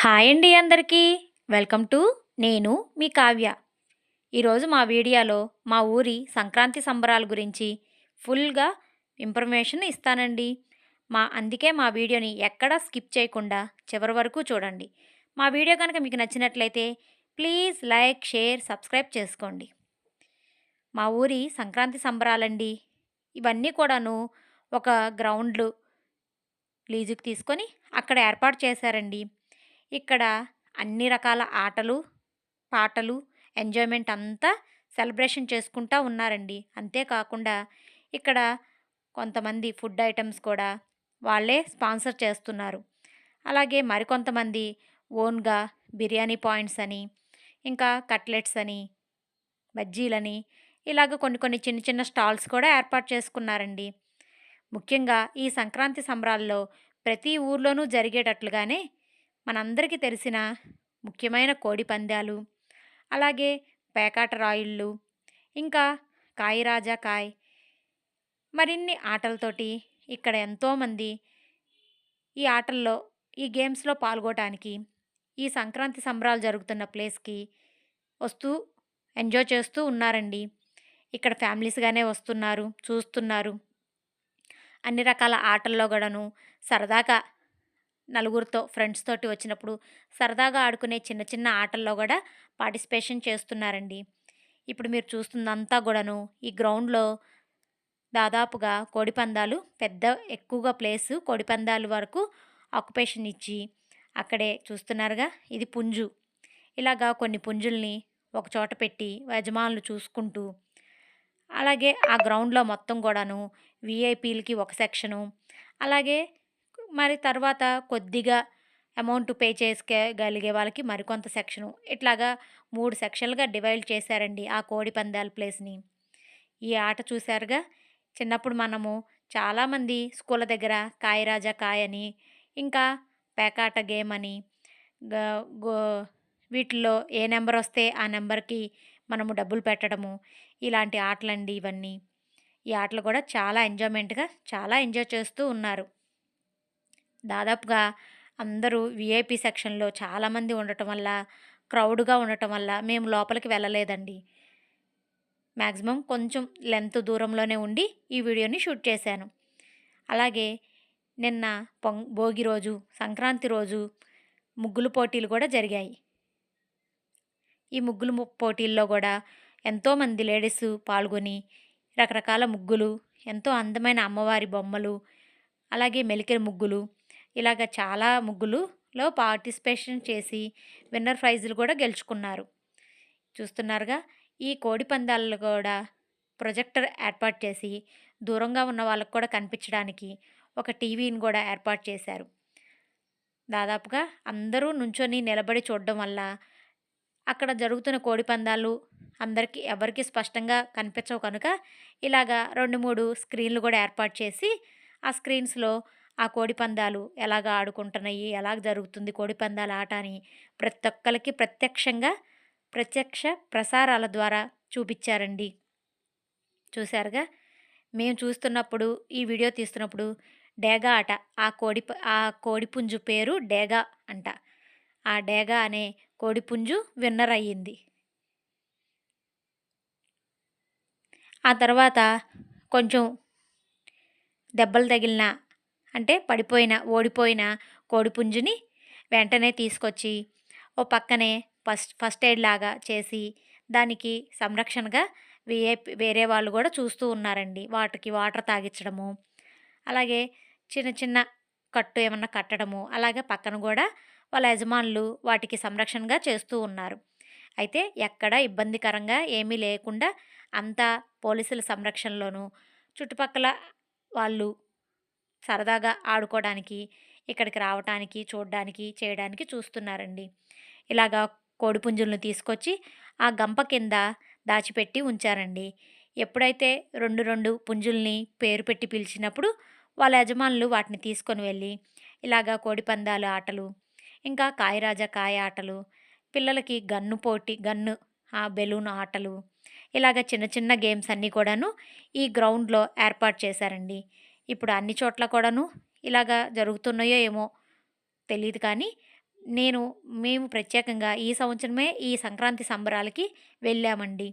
Hi అండి అందరికీ. Welcome to నేను మీ కావ్య. ఈరోజు మా వీడియోలో మా ఊరి సంక్రాంతి సంబరాల గురించి ఫుల్గా ఇన్ఫర్మేషన్ ఇస్తానండి. మా అందుకే మా వీడియోని ఎక్కడా స్కిప్ చేయకుండా చివరి వరకు చూడండి. మా వీడియో కనుక మీకు నచ్చినట్లయితే ప్లీజ్ లైక్ షేర్ సబ్స్క్రైబ్ చేసుకోండి. మా ఊరి సంక్రాంతి సంబరాలండి. ఇవన్నీ కూడాను ఒక గ్రౌండ్లు లీజుకి తీసుకొని అక్కడ ఏర్పాటు చేశారండి. ఇక్కడ అన్ని రకాల ఆటలు పాటలు ఎంజాయ్మెంట్ అంతా సెలబ్రేషన్ చేసుకుంటూ ఉన్నారండి. అంతేకాకుండా ఇక్కడ కొంతమంది ఫుడ్ ఐటమ్స్ కూడా వాళ్ళే స్పాన్సర్ చేస్తున్నారు. అలాగే మరికొంతమంది ఓన్గా బిర్యానీ పాయింట్స్ అని ఇంకా కట్లెట్స్ అని బజ్జీలని ఇలాగ కొన్ని కొన్ని చిన్న చిన్న స్టాల్స్ కూడా ఏర్పాటు చేసుకున్నారండి. ముఖ్యంగా ఈ సంక్రాంతి సంబరాల్లో ప్రతి ఊర్లోనూ జరిగేటట్లుగానే మనందరికీ తెలిసిన ముఖ్యమైన కోడి పందాలు అలాగే పేకాట రాయుళ్ళు ఇంకా కాయ రాజా కాయ్ మరిన్ని ఆటలతోటి ఇక్కడ ఎంతోమంది ఈ ఆటల్లో ఈ గేమ్స్లో పాల్గొనడానికి ఈ సంక్రాంతి సంబరాలు జరుగుతున్న ప్లేస్కి వస్తూ ఎంజాయ్ చేస్తూ ఉన్నారండి. ఇక్కడ ఫ్యామిలీస్గానే వస్తున్నారు చూస్తున్నారు. అన్ని రకాల ఆటల్లో కూడాను సరదాగా నలుగురితో ఫ్రెండ్స్ తోటి వచ్చినప్పుడు సరదాగా ఆడుకునే చిన్న చిన్న ఆటల్లో కూడా పార్టిసిపేషన్ చేస్తున్నారండి. ఇప్పుడు మీరు చూస్తుందంతా కూడాను ఈ గ్రౌండ్లో దాదాపుగా కోడిపందాలు పెద్ద ఎక్కువగా ప్లేసు కోడిపందాలు వరకు ఆక్యుపేషన్ ఇచ్చి అక్కడే చూస్తున్నారుగా. ఇది పుంజు. ఇలాగా కొన్ని పుంజుల్ని ఒక చోట పెట్టి యజమానులు చూసుకుంటూ అలాగే ఆ గ్రౌండ్లో మొత్తం కూడాను విఐపీలకి ఒక సెక్షను అలాగే మరి తర్వాత కొద్దిగా అమౌంట్ పే చేసుకోగలిగే వాళ్ళకి మరికొంత సెక్షను. ఇట్లాగా మూడు సెక్షన్లుగా డివైడ్ చేశారండి ఆ కోడి పందాల ప్లేస్ని. ఈ ఆట చూశారుగా? చిన్నప్పుడు మనము చాలామంది స్కూల్ దగ్గర కాయరాజా కాయ అని ఇంకా పేకాట గేమ్ అని వీటిల్లో ఏ నెంబర్ వస్తే ఆ నెంబర్కి మనము డబ్బులు పెట్టడము ఇలాంటి ఆటలండి ఇవన్నీ. ఈ ఆటలు కూడా చాలా ఎంజాయ్మెంట్గా చాలా ఎంజాయ్ చేస్తూ ఉన్నారు. దాదాపుగా అందరూ విఐపి సెక్షన్లో చాలామంది ఉండటం వల్ల క్రౌడ్గా ఉండటం వల్ల మేము లోపలికి వెళ్ళలేదండి. మ్యాక్సిమం కొంచెం లెంత్ దూరంలోనే ఉండి ఈ వీడియోని షూట్ చేశాను. అలాగే నిన్న పొంగ్ భోగి రోజు సంక్రాంతి రోజు ముగ్గులు పోటీలు కూడా జరిగాయి. ఈ ముగ్గులు పోటీల్లో కూడా ఎంతోమంది లేడీస్ పాల్గొని రకరకాల ముగ్గులు ఎంతో అందమైన అమ్మవారి బొమ్మలు అలాగే మెలికల ముగ్గులు ఇలాగ చాలా ముగ్గులులో పార్టిసిపేషన్ చేసి విన్నర్ ప్రైజులు కూడా గెలుచుకున్నారు. చూస్తున్నారుగా ఈ కోడి పందాలలో కూడా ప్రొజెక్టర్ ఏర్పాటు చేసి దూరంగా ఉన్న వాళ్ళకు కూడా కనిపించడానికి ఒక టీవీని కూడా ఏర్పాటు చేశారు. దాదాపుగా అందరూ నుంచొని నిలబడి చూడడం వల్ల అక్కడ జరుగుతున్న కోడి పందాలు అందరికీ ఎవరికి స్పష్టంగా కనిపించవు కనుక ఇలాగా రెండు మూడు స్క్రీన్లు కూడా ఏర్పాటు చేసి ఆ స్క్రీన్స్లో ఆ కోడి పందాలు ఎలాగ ఆడుకుంటున్నాయి ఎలాగ జరుగుతుంది కోడి పందాల ఆట అని ప్రతి ఒక్కరికి ప్రత్యక్షంగా ప్రత్యక్ష ప్రసారాల ద్వారా చూపించారండి. చూశారుగా? మేము చూస్తున్నప్పుడు ఈ వీడియో తీస్తున్నప్పుడు డేగా ఆట ఆ కోడి ఆ కోడిపుంజు పేరు డేగా అంట. ఆ డేగా అనే కోడిపుంజు విన్నర్ అయ్యింది. ఆ తర్వాత కొంచెం దెబ్బలు తగిలిన అంటే పడిపోయిన ఓడిపోయిన కోడిపుంజుని వెంటనే తీసుకొచ్చి ఓ పక్కనే ఫస్ట్ ఫస్ట్ ఎయిడ్ లాగా చేసి దానికి సంరక్షణగా వీఐపీ వేరే వాళ్ళు కూడా చూస్తూ ఉన్నారండి. వాటికి వాటర్ తాగించడము అలాగే చిన్న చిన్న కట్టు ఏమన్నా కట్టడము అలాగే పక్కన కూడా వాళ్ళ యజమానులు వాటికి సంరక్షణగా చేస్తూ ఉన్నారు. అయితే ఎక్కడ ఇబ్బందికరంగా ఏమీ లేకుండా అంతా పోలీసుల సంరక్షణలోనూ చుట్టుపక్కల వాళ్ళు సరదాగా ఆడుకోవడానికి ఇక్కడికి రావడానికి చూడడానికి చేయడానికి చూస్తున్నారండి. ఇలాగా కోడిపుంజులను తీసుకొచ్చి ఆ గంప కింద దాచిపెట్టి ఉంచారండి. ఎప్పుడైతే రెండు రెండు పుంజుల్ని పేరు పెట్టి పిలిచినప్పుడు వాళ్ళ యజమానులు వాటిని తీసుకొని వెళ్ళి ఇలాగా కోడిపందాలు ఆటలు ఇంకా కాయరాజా కాయ ఆటలు పిల్లలకి గన్ను పోటీ గన్ను ఆ బెలూన్ ఆటలు ఇలాగ చిన్న చిన్న గేమ్స్ అన్నీ కూడాను ఈ గ్రౌండ్లో ఏర్పాటు చేశారండి. ఇప్పుడు అన్ని చోట్ల కూడాను ఇలాగా జరుగుతున్నాయో ఏమో తెలియదు కానీ నేను మేము ప్రత్యేకంగా ఈ సంవత్సరమే ఈ సంక్రాంతి సంబరాలకి వెళ్ళామండి.